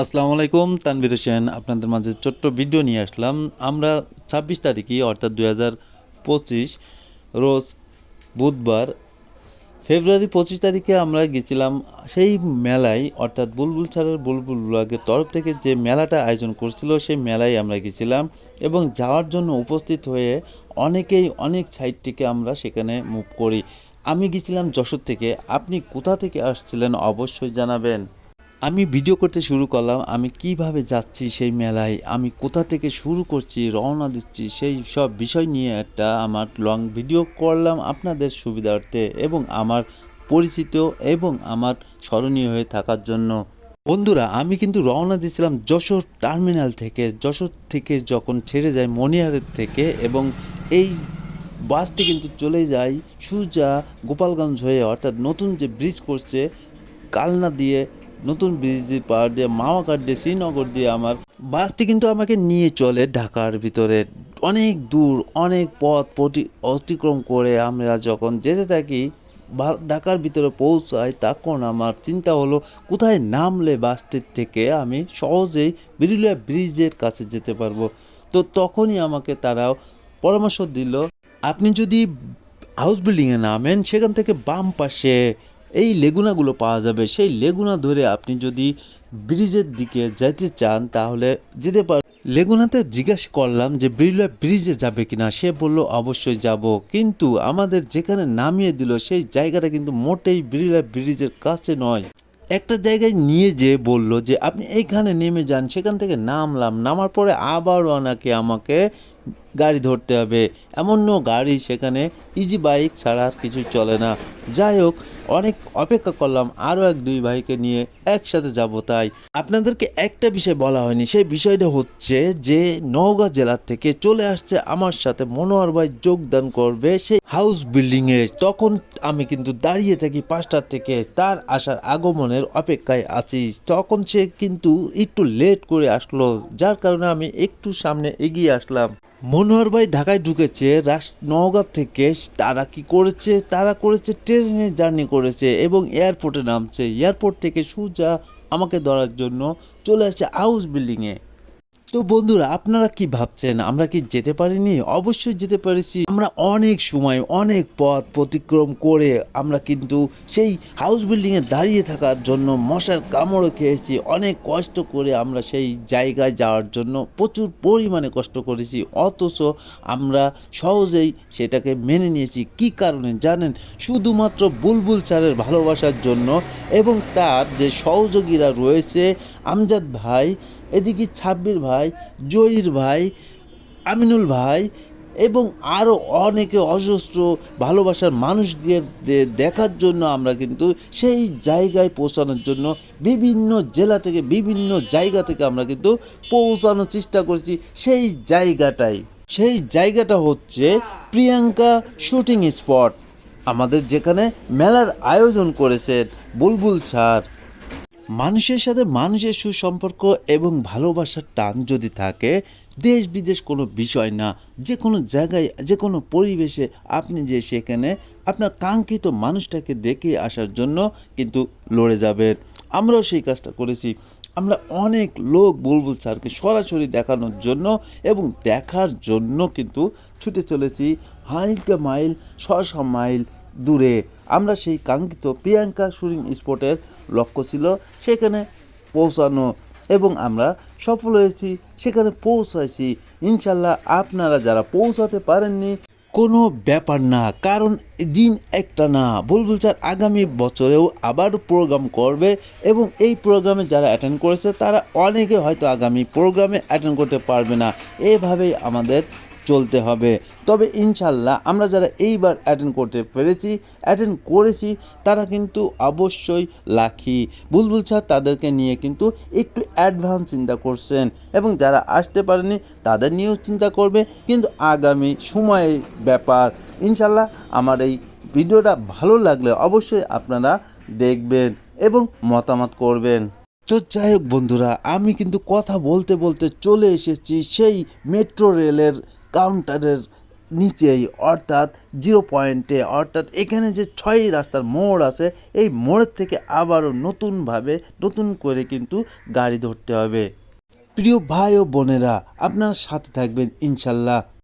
আসসালামু আলাইকুম, তানভীর হোসেন আপনাদের মাঝে ছোট্ট ভিডিও নিয়ে আসলাম। আমরা ছাব্বিশ তারিখে অর্থাৎ দুই হাজার পঁচিশ রোজ বুধবার, ফেব্রুয়ারি পঁচিশ তারিখে আমরা গেছিলাম সেই মেলায়, অর্থাৎ বুলবুল ছাড়ের বুলবুল ব্লগের তরফ থেকে যে মেলাটা আয়োজন করছিল, সেই মেলায় আমরা গেছিলাম এবং যাওয়ার জন্য উপস্থিত হয়ে অনেকেই অনেক সাইড থেকে আমরা সেখানে মুভ করি। আমি গেছিলাম যশোর থেকে। আপনি কোথা থেকে আসছিলেন অবশ্যই জানাবেন। আমি ভিডিও করতে শুরু করলাম, আমি কীভাবে যাচ্ছি সেই মেলায়, আমি কোথা থেকে শুরু করছি, রওনা দিচ্ছি, সেই সব বিষয় নিয়ে একটা আমার লং ভিডিও করলাম আপনাদের সুবিধার্থে এবং আমার পরিচিত এবং আমার স্মরণীয় হয়ে থাকার জন্য। বন্ধুরা, আমি কিন্তু রওনা দিয়েছিলাম যশোর টার্মিনাল থেকে, যশোর থেকে যখন ছেড়ে যায় মনিহারের থেকে এবং এই বাসটি কিন্তু চলে যায় সুজা গোপালগঞ্জ হয়ে, অর্থাৎ নতুন যে ব্রিজ করছে, কালনা দিয়ে নতুন ব্রিজের পার দিয়ে মাওয়াঘাট দিয়ে, শ্রীনগর দিয়ে আমার বাসটি কিন্তু আমাকে নিয়ে চলে ঢাকার ভিতরে। অনেক দূর, অনেক পথ অতিক্রম করে আমরা যখন যেতে থাকি ঢাকার ভিতরে পৌঁছাই, তখন আমার চিন্তা হলো, কোথায় নামলে বাসটির থেকে আমি সহজেই বিরুলিয়া ব্রিজের কাছে যেতে পারব? তো তখনই আমাকে তারাও পরামর্শ দিল, আপনি যদি হাউস বিল্ডিংয়ে নামেন, সেখান থেকে বাম পাশে এই লেগুনাগুলো পাওয়া যাবে। সেই লেগুনা ধরে আপনি যদি ব্রিজের দিকে যেতে চান, তাহলে যেতে পার লেগুনাতে জিজ্ঞাসা করলাম যে বিড়লা ব্রিজে যাবে কিনা? সে বলল, অবশ্যই যাব। কিন্তু আমাদের যেখানে নামিয়ে দিল, সেই জায়গাটা কিন্তু মোটেই বিড়লা ব্রিজের কাছে নয়। একটা জায়গায় নিয়ে যে বলল যে, আপনি এইখানে নেমে যান, সেখান থেকে নামলাম। নামার পরে আবারও ওনাকে আমাকে গাড়ি ধরতে হবে। এমনও গাড়ি সেখানে ইজি বাইক ছাড়া আর কিছু চলে না। যাই হোক, অনেক অপেক্ষা করলাম, আরও এক দুই ভাইকে নিয়ে একসাথে যাব তাই। আপনাদেরকে একটা বিষয় বলা হয়নি, সেই বিষয়টা হচ্ছে যে নওগাঁ জেলার থেকে চলে আসছে আমার সাথে মনোহর ভাই যোগদান করবে সেই হাউস বিল্ডিংয়ে তখন আমি কিন্তু দাঁড়িয়ে থাকি পাঁচটার থেকে, তার আসার আগমনের অপেক্ষায় আছি। তখন সে কিন্তু একটু লেট করে আসলো, যার কারণে আমি একটু সামনে এগিয়ে আসলাম। মনোহর ভাই ঢাকায় ঢুকেছে নওগাঁ থেকে তারা কি করেছে? তারা করেছে ট্রেনে জার্নি করেছে এবং এয়ারপোর্টে নামছে। এয়ারপোর্ট থেকে সোজা আমাকে ধরার জন্য চলে আসছে হাউস বিল্ডিংয়ে তো বন্ধুরা, আপনারা কি ভাবছেন? আমরা কি যেতে পারিনি? অবশ্যই যেতে পেরেছি। আমরা অনেক সময়, অনেক পথ প্রতিক্রম করে আমরা কিন্তু সেই হাউস বিল্ডিংয়ে দাঁড়িয়ে থাকার জন্য মশার কামড়ও খেয়েছি। অনেক কষ্ট করে আমরা সেই জায়গায় যাওয়ার জন্য প্রচুর পরিমাণে কষ্ট করেছি। অথচ আমরা সহজেই সেটাকে মেনে নিয়েছি। কি কারণে জানেন? শুধুমাত্র বুলবুল স্যারের ভালোবাসার জন্য এবং তার যে সহযোগীরা রয়েছে, আমজাদ ভাই এদিকে ছাব্বির ভাই, জহির ভাই, আমিনুল ভাই এবং আরও অনেকে অজস্র ভালোবাসার মানুষদের দেখার জন্য আমরা কিন্তু সেই জায়গায় পৌঁছানোর জন্য বিভিন্ন জেলা থেকে বিভিন্ন জায়গা থেকে আমরা কিন্তু পৌঁছানোর চেষ্টা করেছি সেই জায়গাটাই। সেই জায়গাটা হচ্ছে প্রিয়াঙ্কা শুটিং স্পট। আমাদের যেখানে মেলার আয়োজন করেছেন বুলবুল স্যার। মানুষের সাথে মানুষের সুসম্পর্ক এবং ভালোবাসার টান যদি থাকে, দেশ বিদেশ কোনো বিষয় না, যে কোনো জায়গায়, যে কোনো পরিবেশে আপনি যে সেখানে, আপনার কাঙ্ক্ষিত মানুষটাকে দেখে আসার জন্য কিন্তু লড়ে যাবেন। আমরাও সেই কাজটা করেছি। আমরা অনেক লোক বুলবুল স্যারকে সরাসরি দেখানোর জন্য এবং দেখার জন্য কিন্তু ছুটে চলেছি হাইলকা মাইল, ছশো মাইল দূরে। আমরা সেই কাঙ্ক্ষিত প্রিয়াঙ্কা শুটিং স্পটের লক্ষ্য ছিল সেখানে পৌঁছানো এবং আমরা সফল হয়েছি। সেখানে পৌঁছাইছি। ইনশাল্লাহ আপনারা যারা পৌঁছাতে পারেননি কোনো ব্যাপার না, কারণ দিন একটা না। বুলবুল স্যার আগামী বছরেও আবার প্রোগ্রাম করবে এবং এই প্রোগ্রামে যারা অ্যাটেন্ড করেছে, তারা অনেকে হয়তো আগামী প্রোগ্রামে অ্যাটেন্ড করতে পারবে না। এভাবেই আমাদের চলতে হবে। তবে ইনশাল্লাহ আমরা যারা এইবার অ্যাটেন্ড করতে পেরেছি অ্যাটেন্ড করেছি, তারা কিন্তু অবশ্যই লাখি বুলবুল স্যার তাদেরকে নিয়ে কিন্তু একটু অ্যাডভান্স চিন্তা করছেন এবং যারা আসতে পারেনি তাদের নিয়েও চিন্তা করবে। কিন্তু আগামী সময়ের ব্যাপার ইনশাল্লাহ আমার এই ভিডিওটা ভালো লাগলে অবশ্যই আপনারা দেখবেন এবং মতামত করবেন। তো যাই হোক বন্ধুরা, আমি কিন্তু কথা বলতে বলতে চলে এসেছি সেই মেট্রো রেলের কাউন্টারের নিচেই, অর্থাৎ জিরো পয়েন্টে অর্থাৎ এখানে যে ছয় রাস্তার মোড় আছে, এই মোড়ের থেকে আবারও নতুনভাবে নতুন করে কিন্তু গাড়ি ধরতে হবে। প্রিয় ভাই ও বোনেরা, আপনারা সাথে থাকবেন ইনশাল্লাহ।